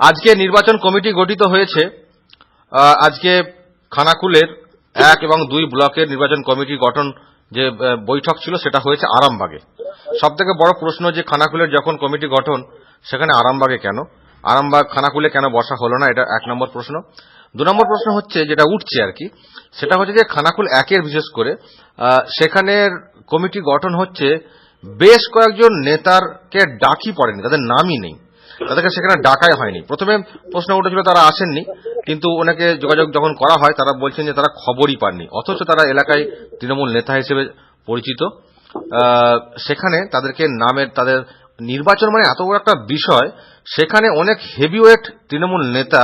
আজকে নির্বাচন কমিটি গঠিত হয়েছে আজকে খানাকুলের এক এবং দুই ব্লকের নির্বাচন কমিটি গঠন যে বৈঠক ছিল সেটা হয়েছে আরামবাগে। সব থেকে বড় প্রশ্ন যে, খানাকুলের যখন কমিটি গঠন, সেখানে আরামবাগে কেন? আরামবাগ খানাকুলে কেন বসা হলো না, এটা এক নম্বর প্রশ্ন। দু নম্বর প্রশ্ন হচ্ছে, যেটা উঠছে আর কি, সেটা হচ্ছে যে, খানাকুল একের বিশেষ করে সেখানের কমিটি গঠন হচ্ছে, বেশ কয়েকজন নেতারকে ডাকি পড়েনি, তাদের নামই নেই। তাদেরকে সেখানে ডাকাই হয়নি। প্রথমে প্রশ্ন উঠেছিল তারা আসেননি, কিন্তু ওনাকে যোগাযোগ যখন করা হয়, তারা বলছেন যে তারা খবরই পাননি। অথচ তারা এলাকায় তৃণমূল নেতা হিসেবে পরিচিত। সেখানে তাদেরকে নামের, তাদের নির্বাচন মানে এত বড় একটা বিষয়, সেখানে অনেক হেভিওয়েট তৃণমূল নেতা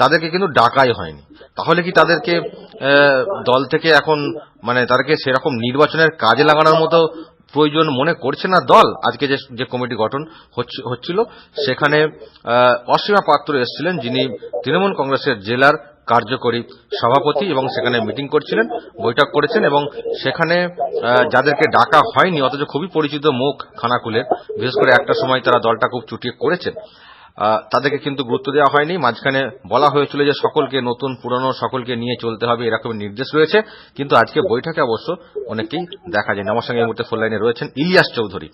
তাদেরকে কিন্তু ডাকাই হয়নি। তাহলে কি তাদেরকে দল থেকে এখন মানে তাদেরকে সেরকম নির্বাচনের কাজে লাগানোর মতো প্রয়োজন মনে করছে না দল, আজকে যে যে কমিটি গঠন হচ্ছি- হচ্ছিল, সেখানে অসীমা পাত্র এসেছিলেন, যিনি তৃণমূল কংগ্রেসের জেলার কার্যকরী সভাপতি এবং সেখানে মিটিং করছিলেন, বৈঠক করেছেন এবং সেখানে যাদেরকে ডাকা হয়নি, অথচ খুবই পরিচিত মুখ খানাকুলের, বিশেষ করে একটা সময় তারা দলটা খুব চুটিয়ে করেছেন। তাদেরকে কিন্তু গুরুত্ব দেওয়া হয়নি। মাঝখানে বলা হয়েছিল যে সকলকে নতুন, পুরনো সকলকে নিয়ে চলতে হবে, এরকম নির্দেশ রয়েছে। কিন্তু আজকে বৈঠকে অবশ্য অনেকেই দেখা যায় আমার সঙ্গে এই মুহূর্তে ফোন লাইনে রয়েছেন ইলিয়াস চৌধুরী।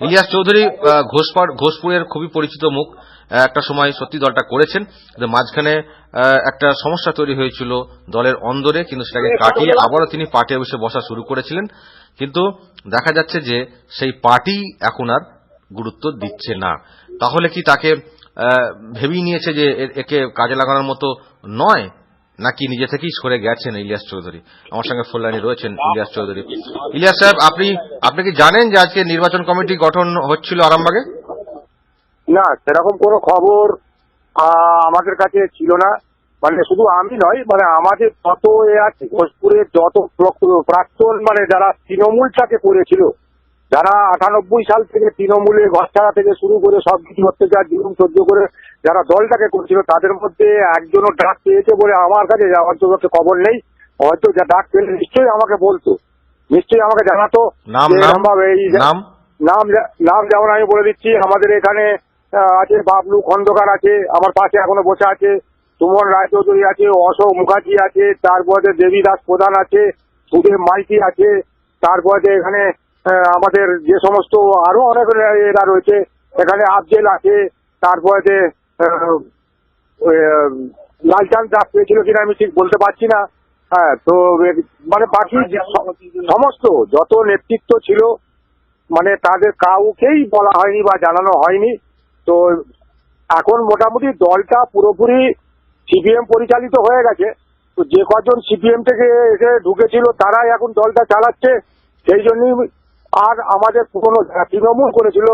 ইলিয়াস চৌধুরী ঘোষপাড়, ঘোষপুরের খুবই পরিচিত মুখ। একটা সময় সত্যি দলটা করেছেন মাঝখানে একটা সমস্যা তৈরি হয়েছিল দলের অন্দরে, কিন্তু সেটাকে কাটিয়ে আবারও তিনি পার্টি অফিসে বসা শুরু করেছিলেন। কিন্তু দেখা যাচ্ছে যে সেই পার্টি এখন আর গুরুত্ব দিচ্ছে না। তাহলে কি তাকে ভেবেই নিয়েছে যে একে কাজে লাগানোর মতো নয়? নাকি নিজে থেকেই সরে গেছেন ইলিয়াস চৌধুরী? আমার সঙ্গে ফোন লাইনে রয়েছেন ইলিয়াস চৌধুরী। ইলিয়াস সাহেব আপনি আপনি কি জানেন যে আজকে নির্বাচন কমিটি গঠন হচ্ছিল আরামবাগে? না, সেরকম কোনো খবর আমাদের কাছে ছিল না। মানে শুধু আমি নয় মানে আমাদের যত এ আছে ঘোষপুরের যত প্রাক্তন মানে যারা তৃণমূলটাকে করেছিল যারা আটানব্বই সাল থেকে তৃণমূলে ঘরছাড়া থেকে শুরু করে সব কিছু অত্যাচার জীবন সহ্য করে যারা দলটাকে করছিল তাদের মধ্যে একজনও ডাক পেয়েছে বলে আমার কাছে অন্তত খবর নেই। হয়তো যা ডাক পেলে নিশ্চয়ই আমাকে বলতো। নিশ্চয়ই আমাকে জানাতো নাম নাম এই- নাম? নাম নাম যেমন আমি বলে দিচ্ছি আমাদের এখানে আছে বাবলু খন্দকার আছে আমার পাশে এখনও বসে আছে সুমন রায়চৌধুরী আছে অশোক মুখার্জি আছে তারপরে দেবী দাস প্রধান আছে সুদেব মাইতি আছে তারপরে এখানে আমাদের যে সমস্ত আরও অনেক এরা রয়েছে এখানে আফজেল আছে তারপরে যে লালচাঁদ দাস পেয়েছিল কিনা আমি ঠিক বলতে পারছি না। হ্যাঁ তো মানে বাকি সমস্ত যত নেতৃত্ব ছিল মানে তাদের কাউকেই বলা হয়নি বা জানানো হয়নি। তো এখন মোটামুটি দলটা পুরোপুরি সিপিএম পরিচালিত হয়ে গেছে। তো যে কজন সিপিএম থেকে এসে ঢুকেছিল তারাই এখন দলটা চালাচ্ছে। সেই জন্যই আর আমাদের পুরনো যারা তৃণমূল করেছিল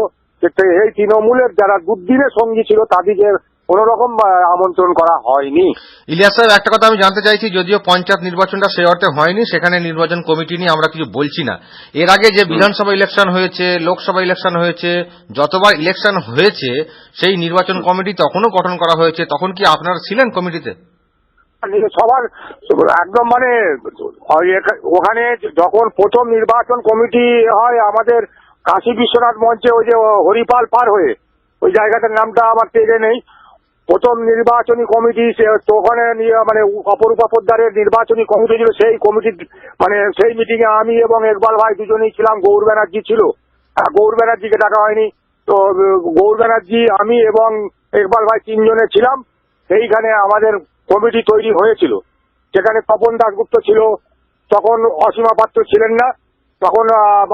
এই তৃণমূলের যারা দুর্দিনের সঙ্গী ছিল, তাদেরকে কোন রকম আমন্ত্রণ করা হয়নি। ইলিয়াস সাহেব একটা কথা আমি জানতে চাইছি, যদিও পঞ্চায়েত নির্বাচনটা সে অর্থে হয়নি, সেখানে নির্বাচন কমিটি নিয়ে আমরা কিছু বলছি না। এর আগে যে বিধানসভা ইলেকশন হয়েছে, লোকসভা ইলেকশন হয়েছে, যতবার ইলেকশন হয়েছে, সেই নির্বাচন কমিটি তখনও গঠন করা হয়েছে, তখন কি আপনারা ছিলেন কমিটিতে? সবার একদম মানে ওখানে যখন প্রথম নির্বাচন কমিটি হয় আমাদের কাশী বিশ্বনাথ মঞ্চে ওই যে হরিপাল পার হয়ে, ওই জায়গাটার নামটা আমার তেজে নেই। প্রথম নির্বাচনী কমিটি ওখানে মানে অপরূপা পোদ্দারের নির্বাচনী কমিটি ছিল, সেই কমিটি মানে সেই মিটিং এ আমি এবং ইকবাল ভাই দুজনেই ছিলাম, গৌর ব্যানার্জি ছিল। গৌর ব্যানার্জিকে ডাকা হয়নি। তো, গৌর ব্যানার্জি, আমি এবং ইকবাল ভাই তিনজনে ছিলাম। সেইখানে আমাদের কমিটি তৈরি হয়েছিল। সেখানে তপন দাসগুপ্ত ছিল, তখন অসীমা পাত্র ছিলেন না, তখন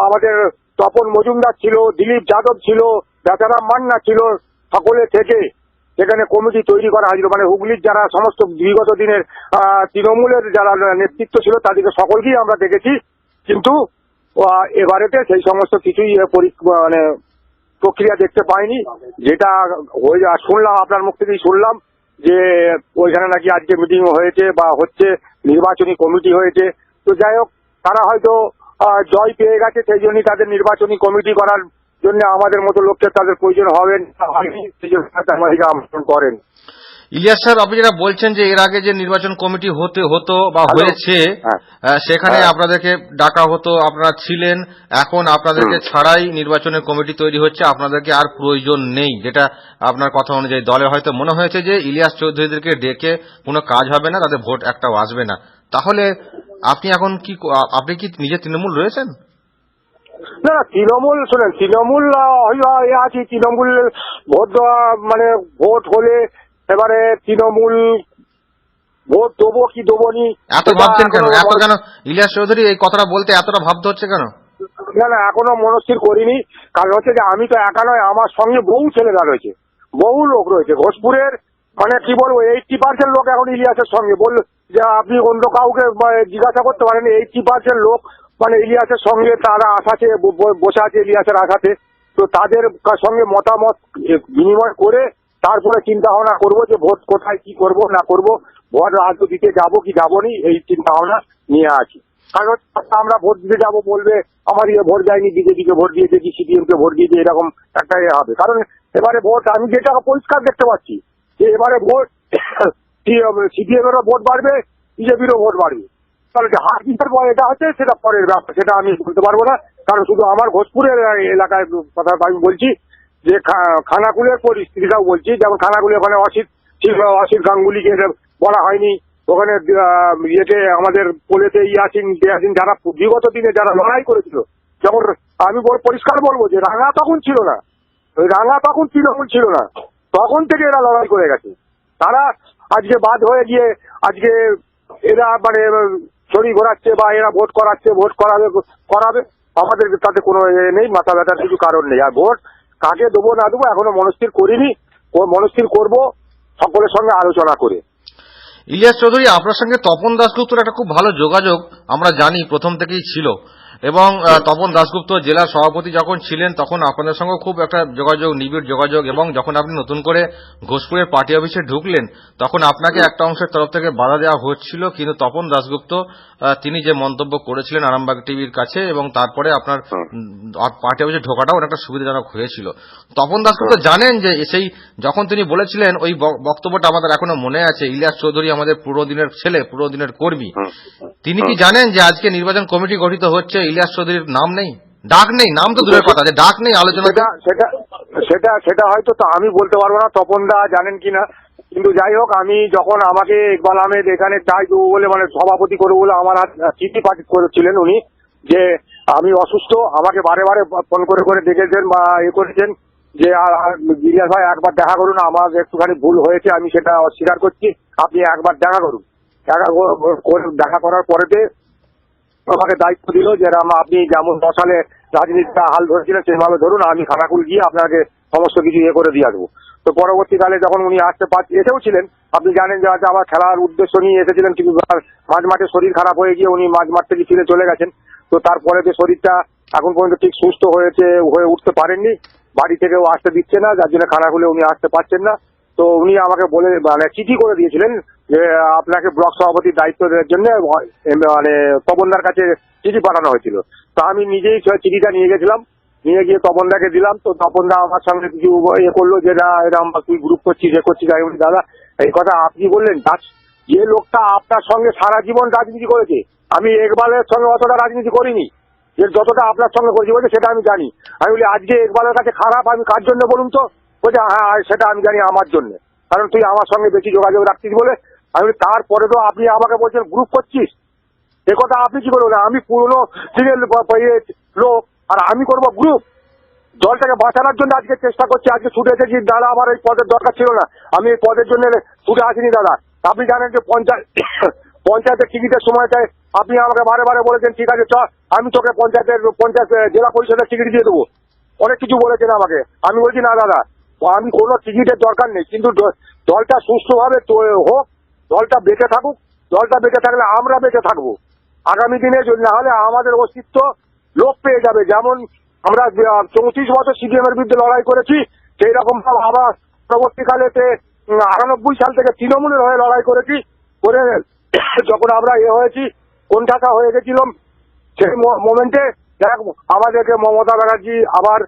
আমাদের তপন মজুমদার ছিল, দিলীপ যাদব ছিল, বেচারাম মান্না ছিল, সকলে থেকে সেখানে কমিটি তৈরি করা হয়েছিল। মানে হুগলির যারা সমস্ত বিগত দিনের তৃণমূলের যারা নেতৃত্ব ছিল, তাদেরকে সকলকেই আমরা দেখেছি। কিন্তু এবারেতে সেই সমস্ত কিছুই মানে প্রক্রিয়া দেখতে পাইনি। যেটা হয়ে শুনলাম, আপনার মুখ থেকেই শুনলাম। যে ওইখানে নাকি আজকে মিটিং হয়েছে বা হচ্ছে নির্বাচনী কমিটি হয়েছে। তো যাই হোক তারা হয়তো জয় পেয়ে গেছে সেই জন্যই তাদের নির্বাচনী কমিটি করার জন্য আমাদের মতো লোককে তাদের প্রয়োজন হবে না, হয়নি সেই জন্য আমাদেরকে আমন্ত্রণ করেন। ইলিয়াস স্যার আপনি যেটা বলছেন যে এর আগে যে নির্বাচন কমিটি হতে হতো বা হয়েছে হ্যাঁ। সেখানে হ্যাঁ। আপনাদেরকে ডাকা হতো আপনারা ছিলেন এখন আপনাদেরকে ছাড়াই নির্বাচনের কমিটি তৈরি হচ্ছে আপনাদেরকে আর প্রয়োজন নেই যেটা আপনার কথা অনুযায়ী দলে হয়তো মনে হয়েছে যে ইলিয়াস চৌধুরীদেরকে ডেকে কোনো কাজ হবে না তাদের ভোট একটাও আসবে না তাহলে আপনি এখন কি আপনি কি নিজে তৃণমূল রয়েছেন না না তৃণমূল শোনেন তৃণমূল আছে তৃণমূল ভোট দেওয়া মানে ভোট হলে এবারে তৃণমূল ভোট দেবো কি দেবো নি? এত ভাবছেন কেন? এত কেন? ইলিয়াস চৌধুরী এই কথাটা বলতে এতটা ভাবতে হচ্ছে কেন? না না এখনও মনস্থির করিনি। কারণ হচ্ছে যে আমি তো একা নয় আমার সঙ্গে বহু ছেলেরা রয়েছে। বহু লোক রয়েছে। ঘোষপুরের মানে কি বলব এইটটি পার্সেন্ট লোক এখন ইলিয়াসের সঙ্গে। বলল যে আপনি অন্য কাউকে জিজ্ঞাসা করতে পারেন এইটটি পার্সেন্ট লোক মানে ইলিয়াসের সঙ্গে তারা আশাতে বসে আছে ইলিয়াসের আশাতে তো তাদের সঙ্গে মতামত বিনিময় করে তারপরে চিন্তা ভাবনা করব যে ভোট কোথায়, কি করব, না করব, ভোট আজকে দিতে যাব কি যাব নি, এই চিন্তা ভাবনা নিয়ে আছি। কারণ আমরা ভোট দিতে যাব বলবে, আমার ইয়ে ভোট যায়নি বিজেপিকে ভোট দিয়েছে, কি সিপিএম কে ভোট দিয়েছে, এরকম একটা ইয়ে হবে। কারণ এবারে ভোট, আমি যেটা পরিষ্কার দেখতে পাচ্ছি, যে এবারে ভোট সিপিএম এরও ভোট বাড়বে, বিজেপিরও ভোট বাড়বে। তাহলে হার জিতার এটা হচ্ছে সেটা পরের ব্যাপার, সেটা আমি বলতে পারব না। কারণ শুধু আমার ঘোষপুরের এলাকায় কথা আমি বলছি যে খানাকুলের পরিস্থিতিটাও বলছি, যেমন খানাকুলে ওখানে অসিত ছিল, অসিত গাঙ্গুলিকে বলা হয়নি। ওখানে ইয়েতে আমাদের পোলেতে ইয়াসিন ইয়াসিন যারা বিগত দিনে যারা লড়াই করেছিল যেমন আমি পরিষ্কার বলব যে রাঙা তখন ছিল না। ওই রাঙা তখন তৃণমূল ছিল না। তখন থেকে এরা লড়াই করে গেছে। তারা আজকে বাদ হয়ে গিয়ে, আজকে এরা মানে শরীর ঘোরাচ্ছে বা এরা ভোট করাচ্ছে, ভোট করাবে করাবে, আমাদের তাতে কোনো নেই, মাথা ব্যথার কিছু কারণ নেই। আর ভোট কাকে দেবো না দেবো, এখনও মনস্থির করিনি মনস্থির করব, সকলের সঙ্গে আলোচনা করে। ইলিয়াস চৌধুরী, আপনার সঙ্গে তপন দাসগুপ্তর একটা খুব ভালো যোগাযোগ আমরা জানি, প্রথম থেকেই ছিল। এবং তপন দাসগুপ্ত জেলার সভাপতি যখন ছিলেন তখন আপনাদের সঙ্গে খুব একটা যোগাযোগ নিবিড় যোগাযোগ এবং যখন আপনি নতুন করে ঘোষপুরের পার্টি অফিসে ঢুকলেন তখন আপনাকে একটা অংশের তরফ থেকে বাধা দেওয়া হচ্ছিল। কিন্তু তপন দাসগুপ্ত তিনি যে মন্তব্য করেছিলেন আরামবাগ টিভির কাছে এবং তারপরে আপনার পার্টি অফিসে ঢোকাটাও অনেকটা সুবিধাজনক হয়েছিল। তপন দাসগুপ্ত জানেন যে সেই যখন তিনি বলেছিলেন ওই বক্তব্যটা আমাদের এখনও মনে আছে ইলিয়াস চৌধুরী আমাদের পুরো দিনের ছেলে পুরো দিনের কর্মী তিনি কি জানেন যে আজকে নির্বাচন কমিটি গঠিত হচ্ছে ইলিয়াস চৌধুরীর নাম নেই? ডাক নেই? নাম তো দূরের কথা, যে ডাক নেই আলোচনাতে সেটা সেটা হয়তো তো আমি বলতে পারব না তপনদা জানেন কিনা কিন্তু যাই হোক, আমি যখন আমাকে ইকবাল আহমেদ এখানে চাই দেবো বলে মানে সভাপতি করে বলে আমার হাত, চিঠি পাঠিত করেছিলেন উনি, যে আমি অসুস্থ, আমাকে বারে বারে ফোন করে করে দেখেছেন বা এ করেছেন, যে আ- ভাই একবার দেখা করুন, আমার একটুখানি ভুল হয়েছে, আমি সেটা অস্বীকার করছি, আপনি একবার দেখা করুন। দেখা দেখা করার পরেতে আমাকে দায়িত্ব দিল যে আপনি যেমন দশ সালে রাজনীতিটা হাল ধরেছিলেন, সেভাবে ধরুন, আমি খানাকুল গিয়ে আপনাকে সমস্ত কিছু ইয়ে করে দিয়ে আসব। তো পরবর্তীকালে যখন উনি আসতে পারছে এসেও ছিলেন, আপনি জানেন যে আজ আবার খেলার উদ্দেশ্য নিয়ে এসেছিলেন কিন্তু মাঝ মাঠে শরীর খারাপ হয়ে গিয়ে উনি মাঝ মাঠ থেকে ফিরে চলে গেছেন। তো তারপরে যে শরীরটা এখন পর্যন্ত ঠিক সুস্থ হয়েছে, হয়ে উঠতে পারেননি, বাড়ি থেকেও আসতে দিচ্ছে না, যার জন্য খানাকুলে উনি আসতে পারছেন না। তো উনি আমাকে বলে মানে চিঠি করে দিয়েছিলেন যে আপনাকে ব্লক সভাপতির দায়িত্ব দেওয়ার জন্য মানে তপনদার কাছে চিঠি পাঠানো হয়েছিল। তো আমি নিজেই চিঠিটা নিয়ে গেছিলাম। নিয়ে গিয়ে তপনদাকে দিলাম। তো তপনদা আমার সঙ্গে কিছু ইয়ে করল যে না এরকম তুই গ্রুপ করছিস এ করছিস আমি বলি, দাদা এই কথা আপনি বললেন? তার যে লোকটা আপনার সঙ্গে সারা জীবন রাজনীতি করেছে আমি একবালের সঙ্গে অতটা রাজনীতি করিনি। যে যতটা আপনার সঙ্গে করেছি বলছে সেটা আমি জানি। আমি বলি আজকে একবালের কাছে খারাপ আমি কার জন্য বলুন তো? বলছে হ্যাঁ হ্যাঁ, সেটা আমি জানি আমার জন্য। কারণ তুই আমার সঙ্গে বেশি যোগাযোগ রাখছিস বলে আমি তারপরে তো আপনি আমাকে বলছেন গ্রুপ করছিস। এ কথা আপনি কি করবেন আমি পুরনো ব- ইয়ে লোক, আর আমি করব গ্রুপ দলটাকে বাঁচানোর জন্য আজকে চেষ্টা করছি, আজকে ছুটে এসেছি দাদা আমার এই পদের দরকার ছিল না। আমি এই পদের জন্য ছুটে আসিনি, দাদা। আপনি জানেন যে পঞ্চায়েত, পঞ্চায়েতের টিকিটের সময়টায় আপনি আমাকে বারে বারে বলেছেন, ঠিক আছে, চ, আমি তোকে পঞ্চায়েতের, পঞ্চায়েত জেলা পরিষদের টিকিট দিয়ে দেবো। অনেক কিছু বলেছেন আমাকে। আমি বলছি, না, দাদা, আমি কোনো টিকিটের দরকার নেই, কিন্তু দলটা সুস্থভাবে হোক দলটা বেঁচে থাকুক দলটা বেঁচে থাকলে আমরা বেঁচে থাকব। আগামী দিনে যদি না হলে আমাদের অস্তিত্ব লোপ পেয়ে যাবে। যেমন আমরা চৌত্রিশ বছর সিপিএম এর বিরুদ্ধে লড়াই করেছি সেই রকম আবার পরবর্তীকালেতে উম, আটানব্বই সাল থেকে তৃণমূলের হয়ে লড়াই করেছি করে যখন আমরা এ হয়েছি কোনটাকা হয়ে গেছিলাম সেই মোমেন্টে আমাদেরকে মমতা ব্যানার্জি আবার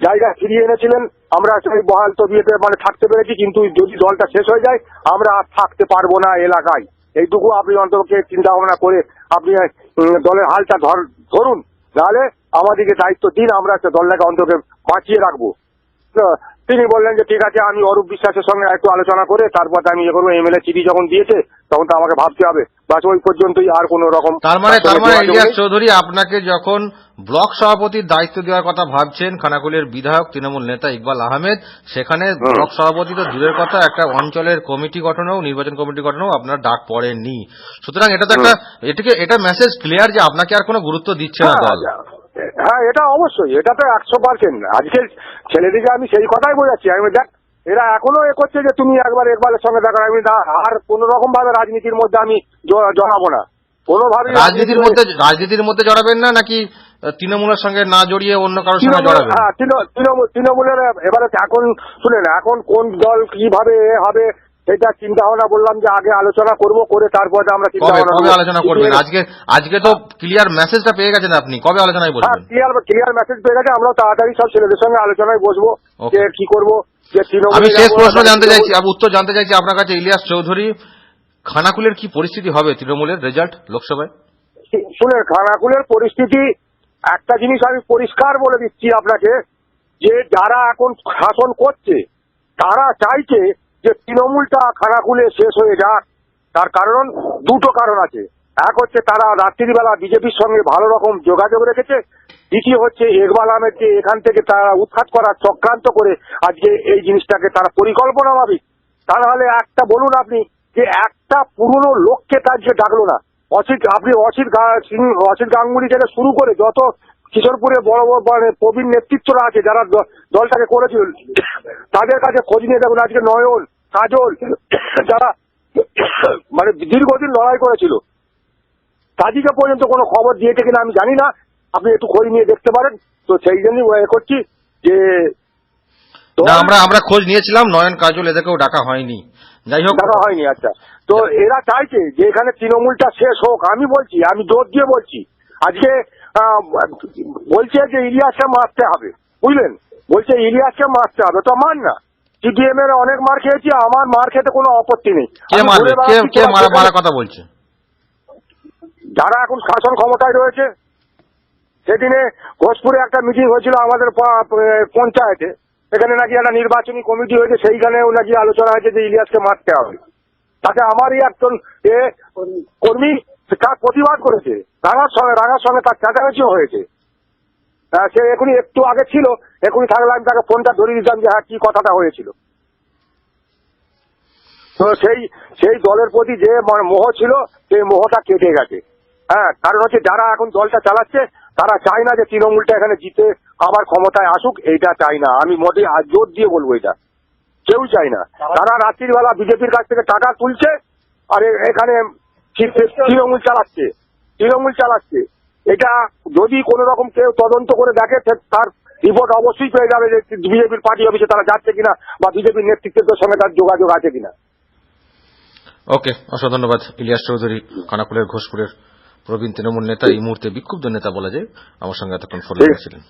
জায়গা ফিরিয়ে এনেছিলেন। আমরা সেই বহাল তবিয়েতে মানে থাকতে পেরেছি, কিন্তু যদি দলটা শেষ হয়ে যায়, আমরা আর থাকতে পারব না এলাকায়। এইটুকু আপনি অন্তকে চিন্তা ভাবনা করে আপনি দলের হালটা ধর- ধরুন। নাহলে আমাদেরকে দায়িত্ব দিন, আমরা দলটাকে অন্তকে বাঁচিয়ে রাখব। তিনি বললেন যে ঠিক আছে আমি অরূপ বিশ্বাসের সঙ্গে একটু আলোচনা করে তারপর আমি ইয়ে করব। এমএলএ চিঠি যখন দিয়েছে তখন তো আমাকে ভাবতে হবে। বাস ওই পর্যন্তই আর কোনো রকম তার মানে তার মানে ইলিয়াস চৌধুরী আপনাকে যখন ব্লক সভাপতির দায়িত্ব দেওয়ার কথা ভাবছেন খানাকুলের বিধায়ক তৃণমূল নেতা ইকবাল আহমেদ সেখানে ব্লক সভাপতি তো দূরের কথা একটা অঞ্চলের কমিটি গঠনেও নির্বাচন কমিটি গঠনেও আপনার ডাক পড়েননি সুতরাং এটা তো একটা এটাকে এটা মেসেজ ক্লিয়ার যে আপনাকে আর কোনো গুরুত্ব দিচ্ছে না দল। হ্যাঁ, এটা অবশ্যই এটা তো একশো পার্সেন্ট আজকে ছেলেদিকে আমি সেই কথাই বোঝাচ্ছি। আমি দেখ এরা এখনও এ করছে যে তুমি একবার একবারের সঙ্গে দেখা আমি আর কোন রকম ভাবে রাজনীতির মধ্যে আমি জড়াবো না। কোনোভাবে রাজনীতির মধ্যে রাজনীতির মধ্যে জড়াবেন না নাকি তৃণমূলের সঙ্গে না জড়িয়ে অন্য কারোর সঙ্গে জড়াবেন? হ্যাঁ, তৃণ- তৃণমূল তৃণমূলের এবারে এখন শুনেন এখন কোন দল কীভাবে হবে সেটা চিন্তা ভাবনা বললাম যে আগে আলোচনা করব করে তারপরে আমরা চিন্তা ভাবনা কবে আলোচনা করবেন? আজকে আজকে তো ক্লিয়ার মেসেজটা পেয়ে গেছেন আপনি। কবে আলোচনায় হ্যাঁ বসবেন ক্লিয়ার ক্লিয়ার মেসেজ পেয়ে গেছে। আমরা তাড়াতাড়ি সব ছেলেদের সঙ্গে আলোচনায় বসবো যে কি করব যে আমি শেষ প্রশ্ন জানতে চাইছি উত্তর জানতে চাইছি আপনার কাছে ইলিয়াস চৌধুরী। খানাকুলের কি পরিস্থিতি হবে তৃণমূলের রেজাল্ট লোকসভায়? শুনেন খানাকুলের পরিস্থিতি একটা জিনিস আমি পরিষ্কার বলে দিচ্ছি আপনাকে যে যারা এখন শাসন করছে তারা চাইছে যে তৃণমূলটা খানাকুলে শেষ হয়ে যাক, তার কারণ দুটো কারণ আছে। এক হচ্ছে তারা রাত্রিবেলা বিজেপির সঙ্গে ভালো রকম যোগাযোগ রেখেছে, দ্বিতীয় হচ্ছে ইকবাল আহমেদকে এখান থেকে তারা উৎখাত করার চক্রান্ত করে আজকে এই জিনিসটাকে তারা পরিকল্পনা ভাবি। তা নাহলে একটা বলুন আপনি যে একটা পুরনো লোককে তার যে ডাকলো না। অসিত, আপনি অসিত অসিত গাঙ্গুলি থেকে শুরু করে যত কিশোরপুরে বড় বড় মানে প্রবীণ নেতৃত্বরা আছে, যারা দলটাকে করেছিল, তাদের কাছে খোঁজ নিয়ে দেখুন আজকে নয়ন কাজল যারা মানে দীর্ঘদিন লড়াই করেছিল তাদেরকে পর্যন্ত কোনো খবর দিয়েছে কিনা আমি জানি না। আপনি একটু খোঁজ নিয়ে দেখতে পারেন। তো সেই জন্যই এ করছি যে না আমরা আমরা খোঁজ নিয়েছিলাম নয়ন কাজল এদেরকেও ডাকা হয়নি। যাই হোক। দেখা হয়নি আচ্ছা। তো এরা চাইছে যে এখানে তৃণমূলটা শেষ হোক। আমি বলছি আমি জোর দিয়ে বলছি আজকে বলছে যে ইলিয়াসকে মারতে হবে। বুঝলেন? বলছে ইলিয়াসকে মারতে হবে। তো মান না। সিপিএম এর অনেক মার খেয়েছি আমার মার খেতে কোনো আপত্তি নেই। কে মারবে? কে কে মারা মারা কথা বলছে? যারা এখন শাসন ক্ষমতায় রয়েছে সেদিনে ঘোষপুরে একটা মিটিং হয়েছিল আমাদের পঞ্চায়েতে। এখানে নাকি একটা নির্বাচনী কমিটি হয়েছে সেইখানেও নাকি আলোচনা হয়েছে যে ইলিয়াসকে মারতে হবে। তাতে আমারই একজন এ কর্মী তার প্রতিবাদ করেছে। রাঙার সঙ্গে রাঙার সঙ্গে তার চেঁচামেচিও হয়েছে। সে এখনই একটু আগে ছিল, এখনই থাকলে আমি তাকে ফোনটা ধরিয়ে দিতাম যে হ্যাঁ কি কথাটা হয়েছিল। তো সেই সেই দলের প্রতি যে মোহ ছিল, সেই মোহটা কেটে গেছে। হ্যাঁ কারণ হচ্ছে যারা এখন দলটা চালাচ্ছে, তারা চায় না যে তৃণমূলটা এখানে জিতে আবার ক্ষমতায় আসুক, এইটা চাই না। আমি মোটে জোর দিয়ে বলব এটা। কেউ চাই না। তারা রাত্রির বেলা বিজেপির কাছ থেকে টাকা তুলছে, আর এখানে তৃণমূল চালাচ্ছে। তৃণমূল চালাচ্ছে। এটা যদি কোনো রকম কেউ তদন্ত করে দেখে তার রিপোর্ট অবশ্যই পেয়ে যাবে যে বিজেপির পার্টি অফিসে তারা যাচ্ছে কিনা বা বিজেপির নেতৃত্বের সঙ্গে তার যোগাযোগ আছে কিনা। ওকে অসংখ্য ধন্যবাদ ইলিয়াস চৌধুরী খানাকুলের ঘোষপুরের প্রবীণ তৃণমূল নেতা এই মুহূর্তে বিক্ষুব্ধ নেতা বলা যায়। আমার সঙ্গে এতক্ষণ ফোন। ছিলেন